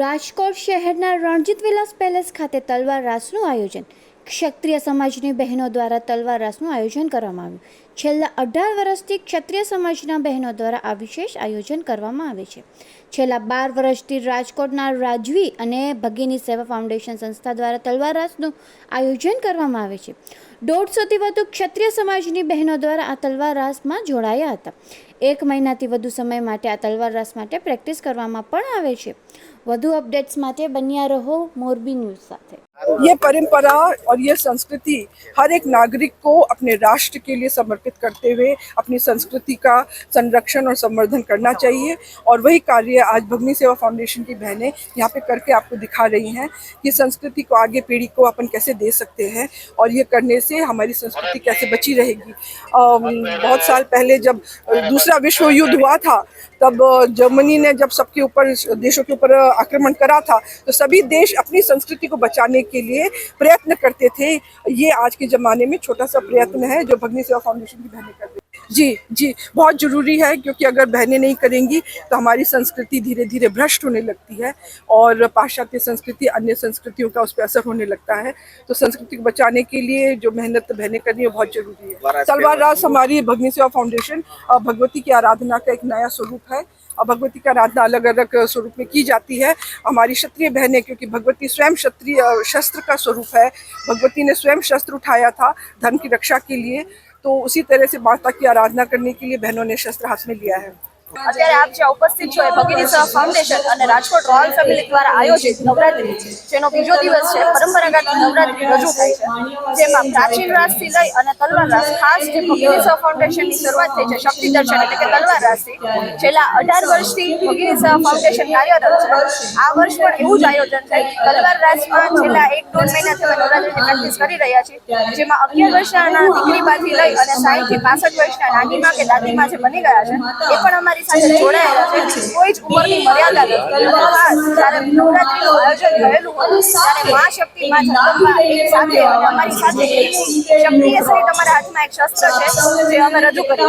રાજકોટ શહેરના રણજીત વિલાસ પેલેસ ખાતે તલવાર રાસનું આયોજન. ક્ષત્રિય સમાજની બહેનો દ્વારા તલવાર રાસનું આયોજન કરવામાં આવ્યું. છેલ્લા અઢાર વર્ષથી ક્ષત્રિય સમાજના બહેનો દ્વારા આ વિશેષ આયોજન કરવામાં આવે છે. છેલ્લા બાર વર્ષથી રાજકોટના રાજવી અને ભગીની સેવા ફાઉન્ડેશન સંસ્થા દ્વારા તલવાર રાસનું આયોજન કરવામાં આવે છે. દોઢસોથી વધુ ક્ષત્રિય સમાજની બહેનો દ્વારા આ તલવાર રાસમાં જોડાયા હતા. એક મહિનાથી વધુ સમય માટે આ તલવાર રાસ માટે પ્રેક્ટિસ કરવામાં પણ આવે છે. વધુ અપડેટ્સ માટે બન્યા રહો મોરબી ન્યૂઝ સાથે. ये परंपरा और ये संस्कृति हर एक नागरिक को अपने राष्ट्र के लिए समर्पित करते हुए अपनी संस्कृति का संरक्षण और संवर्धन करना चाहिए। और वही कार्य आज भगनी सेवा फाउंडेशन की बहनें यहाँ पे करके आपको दिखा रही हैं कि संस्कृति को आगे पीढ़ी को अपन कैसे दे सकते हैं और ये करने से हमारी संस्कृति कैसे बची रहेगी। बहुत साल पहले जब दूसरा विश्व युद्ध हुआ था, तब जर्मनी ने जब सबके ऊपर, देशों के ऊपर आक्रमण करा था तो सभी देश अपनी संस्कृति को बचाने के लिए प्रयत्न करते थे। ये आज के ज़माने में छोटा सा प्रयत्न है जो भगनी सेवा फाउंडेशन की बहनें करती जी जी बहुत ज़रूरी है क्योंकि अगर बहनें नहीं करेंगी तो हमारी संस्कृति धीरे धीरे भ्रष्ट होने लगती है और पाश्चात्य संस्कृति अन्य संस्कृतियों का उस पर असर होने लगता है। तो संस्कृति को बचाने के लिए जो मेहनत बहनें करनी है बहुत ज़रूरी है। तलवार रास हमारी भगनी सेवा फाउंडेशन भगवती की आराधना का एक नया स्वरूप है। और भगवती का आराधना अलग अलग स्वरूप में की जाती है। हमारी क्षत्रिय बहनें, क्योंकि भगवती स्वयं क्षत्रिय शस्त्र का स्वरूप है। भगवती ने स्वयं शस्त्र उठाया था धर्म की रक्षा के लिए। तो उसी तरह से माता की आराधना करने के लिए बहनों ने शस्त्र हाथ में लिया है। અત્યારે આપ જે ઉપસ્થિત છો એ સેવા ફાઉન્ડેશન અને રાજકોટ રોયલ ફેમિલી દ્વારા આયોજિત નવરાત્રી છે, જેનો બીજો દિવસ છે પરંપરાગત નવરાત્રી રજૂ થાય છે. જેમાં પ્રાચીન રાસથી લઈ અને તલવાર રાસ, ખાસ જે સેવા ફાઉન્ડેશનની શરૂઆત થઈ છે, શક્તિ દર્શન એટલે કે તલવાર રાસથી, છેલ્લા અઢાર વર્ષથી સેવા ફાઉન્ડેશન કાર્યરત છે. આ વર્ષ પણ એવું જ આયોજન થાય તલવાર રાસમાં છેલ્લા એક દોઢ મહિનાથી અમે નવરાત્રીની પ્રેક્ટિસ કરી રહ્યા છીએ, જેમાં અગિયાર વર્ષના દીકરીમાંથી લઈ અને સાહીઠથી પાસઠ વર્ષના નાનીમાં કે દાદીમાં જે બની ગયા છે, એ પણ અમારી સાથે જોડાયેલા છે. કોઈ જ ઉંમરની મર્યાદા નથી. જ્યારે નવરાત્રીનું આયોજન કરેલું હતું ત્યારે મા શક્તિ મા જગદંબા એક સાથે અને અમારી સાથે શક્તિએ સહિત અમારા હાથમાં એક શસ્ત્ર છે જે અમે રજૂ કરી.